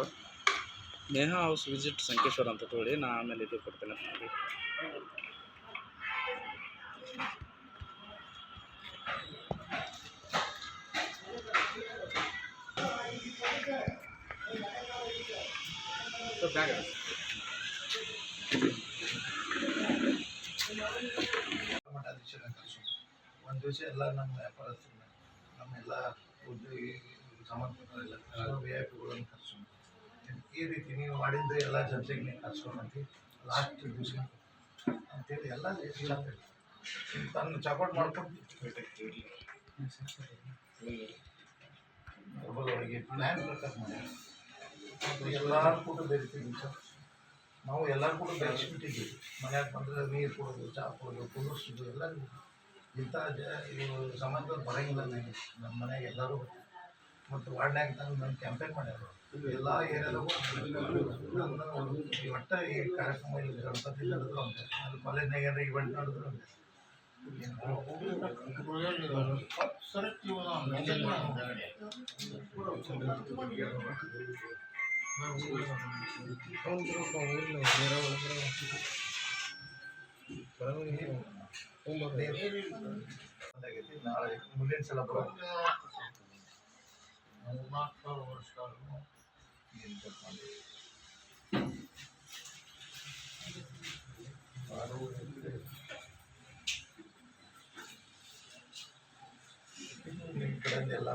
record Neha house visit Sankeshwar ಅಂತ ತೊಗೊಳ್ಳಿ ನಾ ಆಮೇಲೆ ಇದು ಕೊಡ್ತೇನೆ ಒಂದು ದಿವಸ ಎಲ್ಲ ನಮ್ಮ ವ್ಯಾಪಾರಸ್ಥರನ್ನ ನಮ್ಮೆಲ್ಲ ಉದ್ಯೋಗಿ ಈ ರೀತಿ ನೀವು ಮಾಡಿದ್ದು ಎಲ್ಲ ಜೊತೆಗೆ ನೀವು ಕರ್ಸ್ಕೊಂಡಂತೆ ಲಾಸ್ಟ್ ದಿವಸ ಅಂತೇಳಿ ಎಲ್ಲ ತನ್ನ ಚೌಕಟ್ ಮಾಡ್ಕೊಂಡು ಪ್ಲ್ಯಾನ್ ಪ್ರಕಾರ ಮಾಡಿ ಎಲ್ಲರೂ ಕೂಡ ಬೇರೆ ಸರ್ ನಾವು ಎಲ್ಲರೂ ಕೂಡ ಬೆರೆಸ್ಬಿಟ್ಟಿದ್ದೀವಿ ಮನ್ಯಾಗ ಬಂದರೆ ನೀರು ಕೊಡೋದು ಚಹಾ ಕೊಡೋದು ಕುದಿಸೋದು ಎಲ್ಲ ಇಂಥ ಜ ಇವು ಸಮಾಜದಲ್ಲಿ ಬರೋಂಗಿಲ್ಲ ನಮ್ಮ ಮನೆಗೆ ಎಲ್ಲರೂ ಮತ್ತು ವಾರ್ಡ್ನಾಗ ತಂದು ನಮ್ಮ ಕ್ಯಾಂಪೇನ್ ಮಾಡ್ಯಾರ எல்லா ஏரியாலும் வட்ட காரியமாக கணபதி நடத்துவாங்க அது பல நேர இவெண்ட் நடத்துவாங்க நாளைக்கு முன்னேன் செல்லப்படுறாங்க ఇక్కడ ఎలా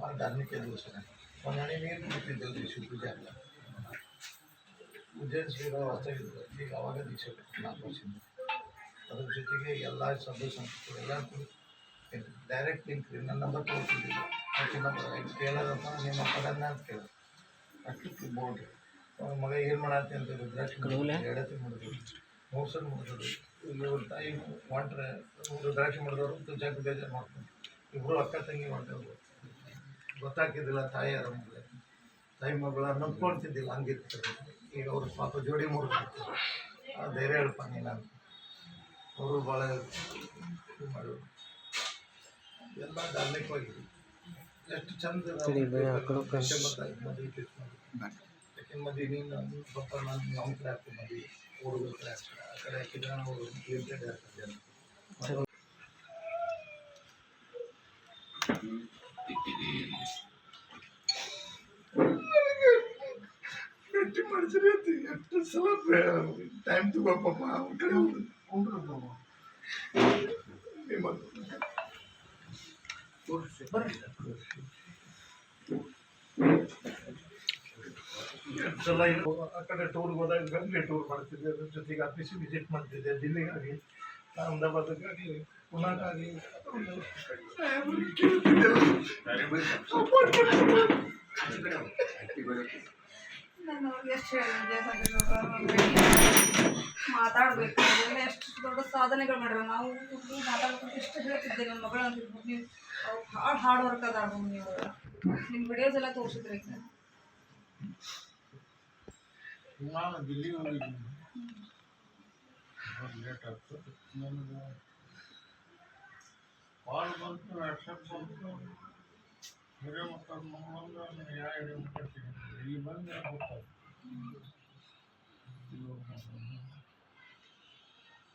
మా धार्मिक दिवसाने पण आणि मी तिथे देव दिवशी पूजा ಉಜ್ಜಯನ ಶ್ರೀರಾವ್ ವಾಸ್ತವ ಇದ್ರು ಈಗ ಅವಾಗ ದೀಕ್ಷೆ ನಾಲ್ಕು ವರ್ಷದಿಂದ ಅದ್ರ ಜೊತೆಗೆ ಎಲ್ಲ ಸಭೆ ಸಂಸ್ಥೆಗಳು ಎಲ್ಲ ಡೈರೆಕ್ಟ್ ರೀ ನನ್ನ ನಂಬರ್ ತೋರಿಸಿದ್ರು ಅಕ್ಕಿ ಮತ್ತು ಅಂತ ನಿಮ್ಮ ಕಡೆನ ಅಂತ ಕೇಳಿ ಅಕ್ಕಿ ಮಗ ಏನು ಮಾಡತ್ತೆ ಅಂತ ರುದ್ರಾಕ್ಷಿ ಮಾಡಿದ್ರು ಮೂರು ಸಲ ಮಾಡಿದ್ರು ಇವ್ರ ತಾಯಿ ಹೊಂಟ್ರೆ ರುದ್ರಾಕ್ಷಿ ಮಾಡಿದವರು ಜಗ್ ಬೇಜಾರು ಮಾಡ್ತಾರೆ ಇಬ್ಬರು ಅಕ್ಕ ತಂಗಿ ಹೊಂಟವ್ರು ಗೊತ್ತಾಗ್ತಿದ್ದಿಲ್ಲ ತಾಯಿ ಆರಾಮಿಲ್ಲ ತಾಯಿ ಮಗಳ ನಂಬ್ಕೊಳ್ತಿದ್ದಿಲ್ಲ ಹಂಗಿತ್ತು ಈಗ ಅವ್ರ ಪಾಪ ಜೋಡಿ ಮುರಿದ್ರು ಆ ಧೈರ್ಯ ಹೇಳ್ಪ ನೀನು ಅವರು ಭಾಳ ಇದು ಮಾಡಿದ್ರು ಎಲ್ಲ ಡಾರ್ಲಿಕ್ ಆಗಿದೆ ಎಷ್ಟು ಚಂದ ಯಾಕೆಂದ್ರೆ ಮದಿ ನೀನು ಪಪ್ಪ ನಾನು ನಾವು ಕೂಡ ಹಾಕ್ತೀನಿ ಮದಿ ಹುಡುಗರು ಕೂಡ ಹಾಕ್ತಾರೆ ಆ ಕಡೆ ಹಾಕಿದ್ರೆ ನಾವು ಲಿಮಿಟೆಡ್ ಹಾಕ್ತಾರೆ ಗಟ್ಟಿ ಮಾಡ್ತೀರಿ ಅಂತ ಎಷ್ಟು ಸಲ ಟೈಮ್ ತಗೋಪಪ್ಪ ಅವ್ನ ಕಡೆ ಉಂಡ್ರಪ್ಪ ನಿಮ್ಮ курс ಬರ್ತ ಕಷ್ಟ ಎಲ್ಲ ರೈತ ಅವರು ಟೂರ್ ಹೋಗಾದೆ ಗಂಗಾ ಟೂರ್ ಮಾಡ್ತಿದ್ದೆ ಜೊತೆಗೆ ಆಫೀಸ ವಿಜಿಟ್ ಮಾಡ್ತಿದ್ದೆ ఢిల్లీಗೆ ಕರಮದಬದಕ್ಕೆ ಹೋಗಿದೆ ಉನಾಕಾಗಿ ಆಮೇಲೆ ಎಲ್ಲೆಲ್ಲಾ ಸಪೋರ್ಟ್ ಮಾಡ್ಕಿದ್ದ ಕಾಟಿಕಡಾ ಅಕ್ಟಿವಟಿ ಮಾಡ್ಕಿದ್ದೆ ನಾನು ಯಾಚೆಯದ ಹಾಗೆ ಮಾತಾಡಬೇಕು ಇಷ್ಟು ದೊಡ್ಡ ಸಾಧನೆಗಳು ಮಾಡ್ಯಾರ ನಾವು ನೀವು ಮಾತಾಡ್ಕೊಂಡು ಇಷ್ಟು ಹೇಳ್ತಿದ್ದೆ ನನ್ನ ಮಗಳ ಅಂತ ಹೇಳ್ಬಿಟ್ಟು ನೀವು ಅವ್ರು ಭಾಳ ಹಾರ್ಡ್ ವರ್ಕ್ ಅದ ನೀವು ನಿಮ್ಮ ವಿಡಿಯೋಸ್ ಎಲ್ಲ ತೋರಿಸಿದ್ರಿ ಈಗ ನಾನು ದಿಲ್ಲಿ ಲೇಟ್ ಆಗ್ತದೆ ನನಗೆ ಕಾಲ್ ಬಂತು ವಾಟ್ಸಪ್ ಬಂತು ಹಿರಿಯ ಮಕ್ಕಳು ಮಕ್ಕಳು ಯಾವ ಹಿರಿಯ ಮಕ್ಕಳು ಇಲ್ಲಿ ಬಂದು ಗೊತ್ತಾಗ್ತದೆ